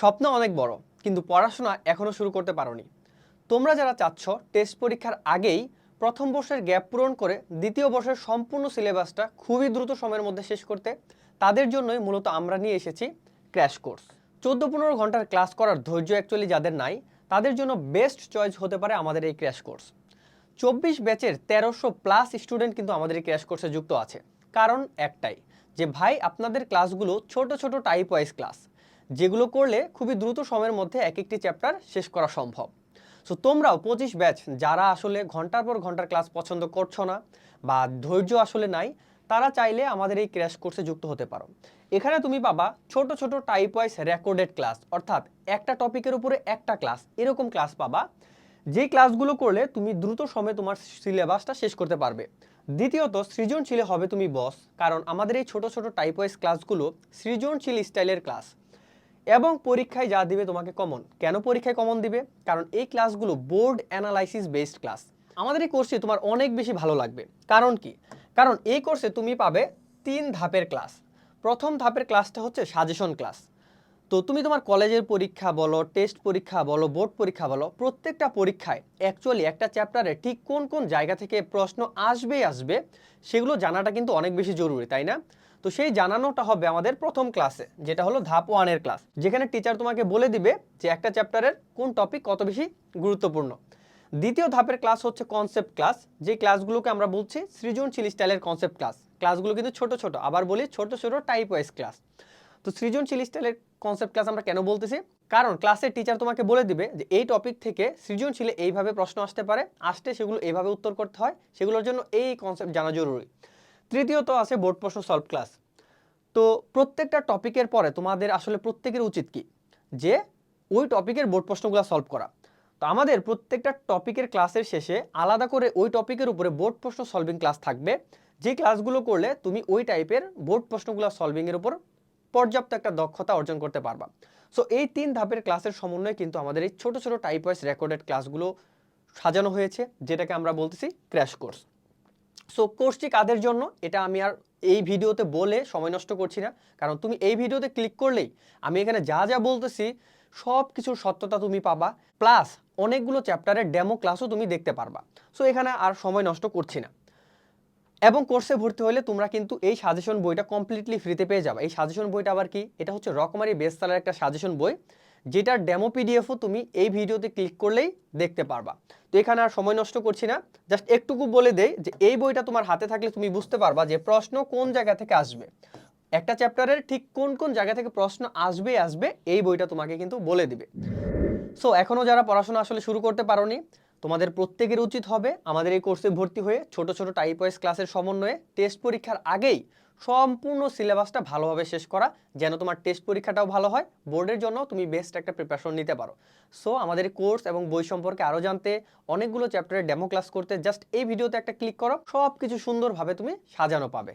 স্বপ্ন অনেক বড়, কিন্তু পড়াশোনা এখনও শুরু করতে পারোনি। তোমরা যারা চাচ্ছ টেস্ট পরীক্ষার আগেই প্রথম বর্ষের গ্যাপ পূরণ করে দ্বিতীয় বর্ষের সম্পূর্ণ সিলেবাসটা খুবই দ্রুত সময়ের মধ্যে শেষ করতে, তাদের জন্যই মূলত আমরা নিয়ে এসেছি ক্র্যাশ কোর্স। চোদ্দ পনেরো ঘণ্টার ক্লাস করার ধৈর্য অ্যাকচুয়ালি যাদের নাই, তাদের জন্য বেস্ট চয়েস হতে পারে আমাদের এই ক্র্যাশ কোর্স। চব্বিশ ব্যাচের তেরোশো প্লাস স্টুডেন্ট কিন্তু আমাদের এই ক্র্যাশ কোর্সে যুক্ত আছে। কারণ একটাই, যে ভাই, আপনাদের ক্লাসগুলো ছোট ছোট টাইপ ওয়াইজ ক্লাস যেগুলো করলে খুবই দ্রুত সময়ের মধ্যে এক একটি চ্যাপ্টার শেষ করা সম্ভব। সো তোমরাও পঁচিশ ব্যাচ, যারা আসলে ঘণ্টার পর ঘণ্টার ক্লাস পছন্দ করছ না বা ধৈর্য আসলে নাই, তারা চাইলে আমাদের এই ক্র্যাশ কোর্সে যুক্ত হতে পারো। এখানে তুমি পাবা ছোট ছোট টাইপ ওয়াইজ রেকর্ডেড ক্লাস, অর্থাৎ একটা টপিকের উপরে একটা ক্লাস, এরকম ক্লাস পাবা। যে ক্লাসগুলো করলে তুমি দ্রুত সময়ে তোমার সিলেবাসটা শেষ করতে পারবে। দ্বিতীয়ত, সৃজনশীলে হবে তুমি বস, কারণ আমাদের এই ছোট ছোট টাইপ ওয়াইজ ক্লাসগুলো সৃজনশীল স্টাইলের ক্লাস। এবং পরীক্ষায় যা দিবে তোমাকে কমন কেন পরীক্ষায় কমন দিবে? কারণ এই ক্লাসগুলো বোর্ড অ্যানালাইসিস বেসড ক্লাস আমাদের এই কোর্সে তোমার অনেক বেশি ভালো লাগবে। কারণ কি? কারণ এই কোর্সে তুমি পাবে তিন ধাপের ক্লাস প্রথম ধাপের ক্লাসটা হচ্ছে সাজেশন ক্লাস তো তুমি তোমার কলেজের পরীক্ষা বলো টেস্ট পরীক্ষা বলো বোর্ড পরীক্ষা বলো, প্রত্যেকটা পরীক্ষায় অ্যাকচুয়ালি একটা চ্যাপ্টারে ঠিক কোন কোন জায়গা থেকে প্রশ্ন আসবেই আসবে, সেগুলো জানাটা কিন্তু অনেক বেশি জরুরি, তাই না? তো সেই জানানোটা হবে আমাদের প্রথম ক্লাসে, যেটা হলো ধাপ ওয়ানের ক্লাস, যেখানে টিচার তোমাকে বলে দিবে যে একটা চ্যাপ্টারের কোন টপিক কত বেশি গুরুত্বপূর্ণ। দ্বিতীয় ধাপের ক্লাস হচ্ছে কনসেপ্ট ক্লাস যে ক্লাসগুলোকে আমরা বলছি সৃজনশীল স্টাইলের কনসেপ্ট ক্লাস ক্লাসগুলো কিন্তু ছোট ছোট, আবার বলি ছোট ছোট টাইপ ওয়াইজ ক্লাস তো সৃজনশীল স্টাইলের কনসেপ্ট ক্লাস আমরা কেন বলতেছি? কারণ ক্লাসের টিচার তোমাকে বলে দিবে যে এই টপিক থেকে সৃজনশীলে এইভাবে প্রশ্ন আসতে পারে, আসতে সেগুলো এইভাবে উত্তর করতে হয়, সেগুলোর জন্য এই কনসেপ্ট জানা জরুরি। তৃতীয়ত আছে বোর্ড প্রশ্ন সলভ ক্লাস। তো প্রত্যেকটা টপিকের পরে তোমাদের আসলে প্রত্যেকের উচিত কি? যে ওই টপিকের বোর্ড প্রশ্নগুলো সলভ করা। তো আমাদের প্রত্যেকটা টপিকের ক্লাসের শেষে আলাদা করে ওই টপিকের উপরে বোর্ড প্রশ্ন সলভিং ক্লাস থাকবে। যে ক্লাসগুলো করলে তুমি ওই টাইপের বোর্ড প্রশ্নগুলো সলভিংয়ের উপর পর্যাপ্ত একটা দক্ষতা অর্জন করতে পারবা। সো এই তিন ধাপের ক্লাসের সমন্বয়ে কিন্তু আমাদের এই ছোট ছোট টাইপ ওয়াইজ রেকর্ডেড ক্লাসগুলো সাজানো হয়েছে, যেটাকে আমরা বলতেছি ক্র্যাশ কোর্স সো কোর্সটি কাদের জন্য, এটা আমি আর এই ভিডিওতে বলে সময় নষ্ট করছি না। কারণ তুমি এই ভিডিওতে ক্লিক করলেই আমি এখানে যা যা বলতেছি, সব কিছুর সত্যতা তুমি পাবা। প্লাস অনেকগুলো চ্যাপ্টারের ডেমো ক্লাসও তুমি দেখতে পারবা। সো এখানে আর সময় নষ্ট করছি না। এবং কোর্সে ভর্তি হলে তোমরা কিন্তু এই সাজেশন বইটা কমপ্লিটলি ফ্রিতে পেয়ে যাবে। এই সাজেশন বইটা আবার কি? এটা হচ্ছে রকমারি বেস্ট সেলার একটা সাজেশন বই, যেটার ডেমো পিডিএফও তুমি এই ভিডিওতে ক্লিক করলেই দেখতে পারবা। তো এখানে আর সময় নষ্ট করছি না। জাস্ট একটুকু বলে দেই যে এই বইটা তোমার হাতে থাকলে তুমি বুঝতে পারবা যে প্রশ্ন কোন জায়গা থেকে আসবে। একটা চ্যাপ্টারের ঠিক কোন কোন জায়গা থেকে প্রশ্ন আসবে আসবে এই বইটা তোমাকে কিন্তু বলে দিবে। সো এখনও যারা পড়াশোনা আসলে শুরু করতে পারোনি, তোমাদের প্রত্যেকের উচিত হবে আমাদের এই কোর্সে ভর্তি হয়ে ছোট ছোট টাইপ ওয়াইজ ক্লাসের সমন্বয়ে টেস্ট পরীক্ষার আগেই সম্পূর্ণ সিলেবাসটা ভালোভাবে শেষ করা, যেন তোমার টেস্ট পরীক্ষাটাও ভালো হয়, বোর্ডের জন্য তুমি বেস্ট একটা প্রিপারেশন নিতে পারো। সো আমাদের কোর্স এবং বই সম্পর্কে আরও জানতে, অনেকগুলো চ্যাপ্টারের ডেমো ক্লাস করতে জাস্ট এই ভিডিওতে একটা ক্লিক করো সব কিছু সুন্দরভাবে তুমি সাজানো পাবে।